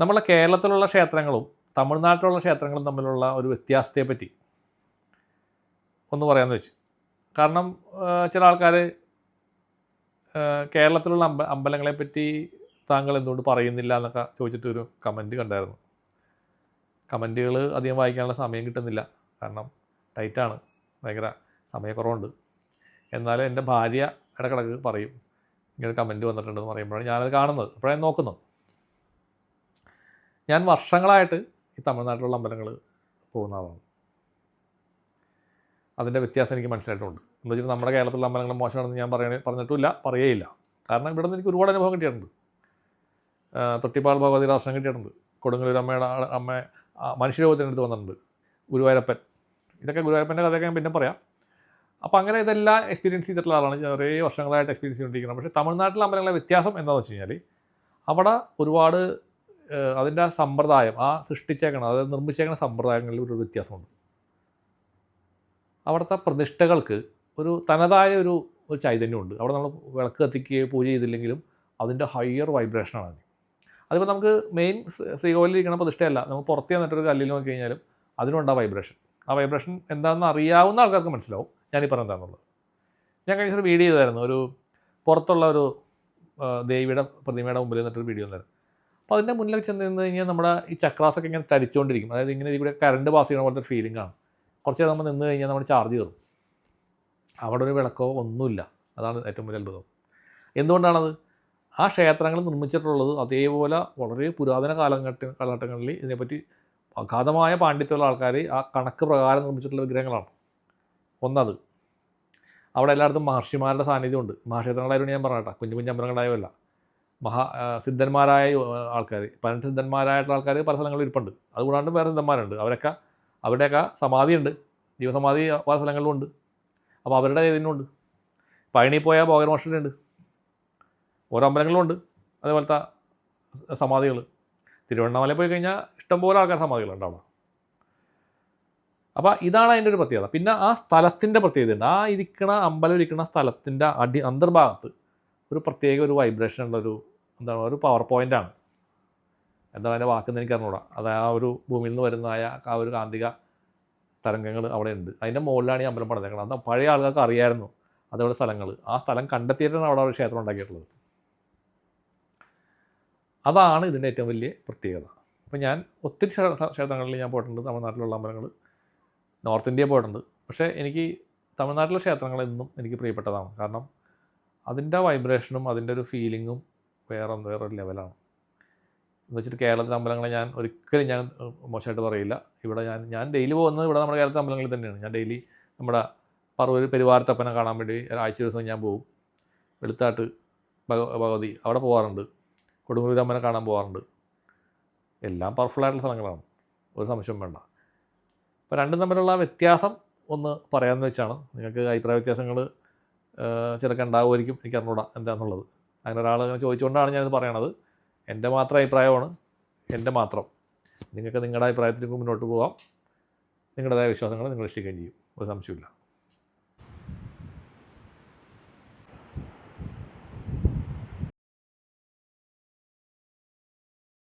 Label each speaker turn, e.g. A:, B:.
A: നമ്മളെ കേരളത്തിലുള്ള ക്ഷേത്രങ്ങളും തമിഴ്നാട്ടിലുള്ള ക്ഷേത്രങ്ങളും തമ്മിലുള്ള ഒരു വ്യത്യാസത്തെ പറ്റി ഒന്ന് പറയാമെന്ന് വെച്ച്. കാരണം ചില ആൾക്കാർ കേരളത്തിലുള്ള അമ്പ അമ്പലങ്ങളെ പറ്റി താങ്കൾ എന്തുകൊണ്ട് പറയുന്നില്ല എന്നൊക്കെ ചോദിച്ചിട്ട് ഒരു കമന്റ് കണ്ടായിരുന്നു. കമന്റുകൾ അധികം വായിക്കാനുള്ള സമയം കിട്ടുന്നില്ല. കാരണം ടൈറ്റാണ്. ഭയങ്കര സമയക്കുറവുണ്ട്. എന്നാലും എന്റെ ഭാര്യ ഇടക്കിടക്ക് പറയും ഇങ്ങനെ കമന്റ് വന്നിട്ടുണ്ടെന്ന് പറയുമ്പോഴാണ് ഞാനത് കാണുന്നത്. അപ്പോഴാണ് നോക്കുന്നത്. ഞാൻ വർഷങ്ങളായിട്ട് ഈ തമിഴ്നാട്ടിലുള്ള അമ്പലങ്ങൾ പോകുന്ന ആളാണ് അതിന്റെ വ്യത്യാസം എനിക്ക് മനസ്സിലായിട്ടുണ്ട്. എന്ന് വെച്ചിട്ട് നമ്മുടെ കേരളത്തിലുള്ള അമ്പലങ്ങൾ മോശമാണെന്ന് ഞാൻ പറയണ പറഞ്ഞിട്ടില്ല പറയേയില്ല കാരണം ഇവിടെ നിന്ന് എനിക്ക് ഒരുപാട് അനുഭവം കിട്ടിയിട്ടുണ്ട്. തൊട്ടിപ്പാൾ ഭഗവതിയുടെ ദർശനം കിട്ടിയിട്ടുണ്ട്. കൊടുങ്ങല്ലൂർ അമ്മയുടെ അമ്മ മനുഷ്യരോഗത്തിനടുത്ത് വന്നിട്ടുണ്ട്. ഗുരുവായൂരപ്പൻ. ഇതൊക്കെ ഗുരുവായൂരപ്പന്റെ കഥയൊക്കെ ഞാൻ പിന്നെ പറയാം. അപ്പോൾ അങ്ങനെ ഇതെല്ലാം എക്സ്പീരിയൻസ് ചെയ്തിട്ടുള്ള ആളാണ്. ഞാൻ കുറേ വർഷങ്ങളായിട്ട് എക്സ്പീരിയൻസ് ചെയ്തുകൊണ്ടിരിക്കുന്നത് പക്ഷേ തമിഴ്നാട്ടിലെ അമ്പലങ്ങളെ വ്യത്യാസം എന്താണെന്ന് വെച്ച് കഴിഞ്ഞാൽ അവിടെ ഒരുപാട് അതിന്റെ ആ സമ്പ്രദായം ആ സൃഷ്ടിച്ചേക്കണം അതായത് നിർമ്മിച്ചേക്കണ സമ്പ്രദായങ്ങളിൽ ഒരു വ്യത്യാസമുണ്ട്. അവിടുത്തെ പ്രതിഷ്ഠകൾക്ക് ഒരു തനതായ ഒരു ഒരു ചൈതന്യമുണ്ട്. അവിടെ നമ്മൾ വിളക്ക് കത്തിക്കുകയോ പൂജ ചെയ്തില്ലെങ്കിലും അതിന്റെ ഹയർ വൈബ്രേഷനാണ് അത് അതിപ്പോൾ നമുക്ക് മെയിൻ ശ്രീകോവിലിൽ ഇരിക്കുന്ന പ്രതിഷ്ഠയല്ല. നമുക്ക് പുറത്ത് ചെന്നിട്ടൊരു കല്ലിൽ നോക്കി കഴിഞ്ഞാലും അതിനുണ്ട് ആ വൈബ്രേഷൻ ആ വൈബ്രേഷൻ എന്താണെന്ന് അറിയാവുന്ന ആൾക്കാർക്ക് മനസ്സിലാവും ഞാനീ എന്താണെന്നുള്ളത് ഞാൻ കഴിഞ്ഞ ദിവസം വീഡിയോ ചെയ്തായിരുന്നു. ഒരു പുറത്തുള്ള ഒരു ദേവിയുടെ പ്രതിമയുടെ മുമ്പിൽ നിന്നിട്ടൊരു വീഡിയോ ഉണ്ടായിരുന്നു അപ്പോൾ അതിന്റെ മുന്നിൽ ചെന്ന് നിന്ന് കഴിഞ്ഞാൽ നമ്മുടെ ഈ ചക്രാസൊക്കെ ഇങ്ങനെ തരിച്ചുകൊണ്ടിരിക്കും അതായത് ഇങ്ങനെ ഇതിൽ കറണ്ട് പാസ് ചെയ്യുന്ന പോലത്തെ ഫീലിംഗ് ആണ്. കുറച്ച് നേരം നമ്മൾ നിന്ന് കഴിഞ്ഞാൽ നമ്മൾ ചാർജ് കയറും അവിടെ ഒരു വിളക്കോ ഒന്നുമില്ല. അതാണ് ഏറ്റവും വലിയ അത്ഭുതം. എന്തുകൊണ്ടാണത്? ആ ക്ഷേത്രങ്ങൾ നിർമ്മിച്ചിട്ടുള്ളത് അതേപോലെ വളരെ പുരാതന കാലഘട്ട കാലഘട്ടങ്ങളിൽ ഇതിനെപ്പറ്റി അഗാധമായ പാണ്ഡിത്യമുള്ള ആൾക്കാർ ആ കണക്ക് പ്രകാരം നിർമ്മിച്ചിട്ടുള്ള വിഗ്രഹങ്ങളാണ്. ഒന്നത്. അവിടെ എല്ലായിടത്തും മഹർഷിമാരുടെ സാന്നിധ്യമുണ്ട്. മഹാക്ഷേത്രങ്ങളായിരുന്നു ഞാൻ പറഞ്ഞേട്ടാ കുഞ്ഞു കുഞ്ഞു അമ്പലങ്ങളായല്ല മഹാ സിദ്ധന്മാരായ ആൾക്കാർ പതിനെട്ട് സിദ്ധന്മാരായിട്ടുള്ള ആൾക്കാർ പല സ്ഥലങ്ങളിൽ ഇരിപ്പുണ്ട്. അതുകൂടാണ്ട് വേറെ സിദ്ധന്മാരുണ്ട്. അവരൊക്കെ അവരുടെയൊക്കെ സമാധിയുണ്ട്. ജീവസമാധി പല സ്ഥലങ്ങളിലും ഉണ്ട്. അപ്പോൾ അവരുടെ ഇതിനുണ്ട് പഴനി പോയാൽ ഭോഗരമോഷനുണ്ട് ഓരോ അമ്പലങ്ങളും ഉണ്ട്. അതേപോലത്തെ സമാധികൾ തിരുവണ്ണാമല പോയി കഴിഞ്ഞാൽ ഇഷ്ടംപോലെ ആൾക്കാർ സമാധികളുണ്ട് അവിടെ. അപ്പോൾ ഇതാണ് അതിന്റെ ഒരു പ്രത്യേകത. പിന്നെ ആ സ്ഥലത്തിന്റെ പ്രത്യേകതയുണ്ട് ആ ഇരിക്കണ അമ്പലം ഇരിക്കുന്ന സ്ഥലത്തിന്റെ അടി അന്തർഭാഗത്ത് ഒരു പ്രത്യേക ഒരു വൈബ്രേഷൻ ഉള്ളൊരു എന്താണ് ഒരു പവർ പോയിന്റാണ് എന്താണ് അതിന്റെ വാക്കെന്ന് എനിക്ക് അറിഞ്ഞൂടാ അത് ആ ഒരു ഭൂമിയിൽ നിന്ന് വരുന്നതായ ആ ഒരു കാന്തിക തരംഗങ്ങൾ അവിടെ ഉണ്ട്. അതിന്റെ മുകളിലാണ് ഈ അമ്പലം പണിതേക്കുന്നത് അന്ന് പഴയ ആൾക്കാർക്ക് അറിയായിരുന്നു അതവിടെ സ്ഥലങ്ങൾ. ആ സ്ഥലം കണ്ടെത്തിയിട്ടാണ് അവിടെ ഒരു ക്ഷേത്രം ഉണ്ടാക്കിയിട്ടുള്ളത്. അതാണ് ഇതിന്റെ ഏറ്റവും വലിയ പ്രത്യേകത. അപ്പോൾ ഞാൻ ഒത്തിരി ക്ഷേ- ക്ഷേത്രങ്ങളിൽ ഞാൻ പോയിട്ടുണ്ട്. തമിഴ്നാട്ടിലുള്ള അമ്പലങ്ങൾ. നോർത്ത് ഇന്ത്യ പോയിട്ടുണ്ട്. പക്ഷേ എനിക്ക് തമിഴ്നാട്ടിലെ ക്ഷേത്രങ്ങൾ എന്നും എനിക്ക് പ്രിയപ്പെട്ടതാണ്. കാരണം അതിന്റെ വൈബ്രേഷനും അതിന്റെ ഒരു ഫീലിങ്ങും വേറെ വേറൊരു ലെവലാണ്. എന്ന് വെച്ചിട്ട് കേരളത്തിലെ അമ്പലങ്ങളെ ഞാൻ ഒരിക്കലും ഞാൻ മോശമായിട്ട് പറയില്ല. ഇവിടെ ഞാൻ ഞാൻ ഡെയിലി പോകുന്നത് ഇവിടെ നമ്മുടെ കേരളത്തിലെ അമ്പലങ്ങളിൽ തന്നെയാണ്. ഞാൻ ഡെയിലി നമ്മുടെ പറവൂർ പെരുവാരത്തപ്പനെ കാണാൻ വേണ്ടി ആഴ്ച ദിവസം ഞാൻ പോകും. വെളുത്താട്ട് ഭഗ ഭഗവതി അവിടെ പോകാറുണ്ട് കൊടുങ്ങല്ലൂർ അമ്മനെ കാണാൻ പോകാറുണ്ട് എല്ലാം പവർഫുൾ ആയിട്ടുള്ള സ്ഥലങ്ങളാണ്. ഒരു സംശയം വേണ്ട. അപ്പോൾ രണ്ടും തമ്മിലുള്ള വ്യത്യാസം ഒന്ന് പറയാമെന്ന് വെച്ചാണ്. നിങ്ങൾക്ക് അഭിപ്രായ വ്യത്യാസങ്ങൾ ചിലക്കുണ്ടാവുമായിരിക്കും എനിക്ക് അറിഞ്ഞൂടാ എന്താണെന്നുള്ളത് അങ്ങനെ ഒരാൾ അങ്ങനെ ചോദിച്ചുകൊണ്ടാണ് ഞാനിത് പറയണത്. എന്റെ മാത്രം അഭിപ്രായമാണ്. എന്റെ മാത്രം. നിങ്ങൾക്ക് നിങ്ങളുടെ അഭിപ്രായത്തിലേക്ക് മുന്നോട്ട് പോകാം. നിങ്ങളുടേതായ വിശ്വാസങ്ങൾ നിങ്ങൾ ഇഷ്ടിക്കുകയും ചെയ്യും. ഒരു സംശയമില്ല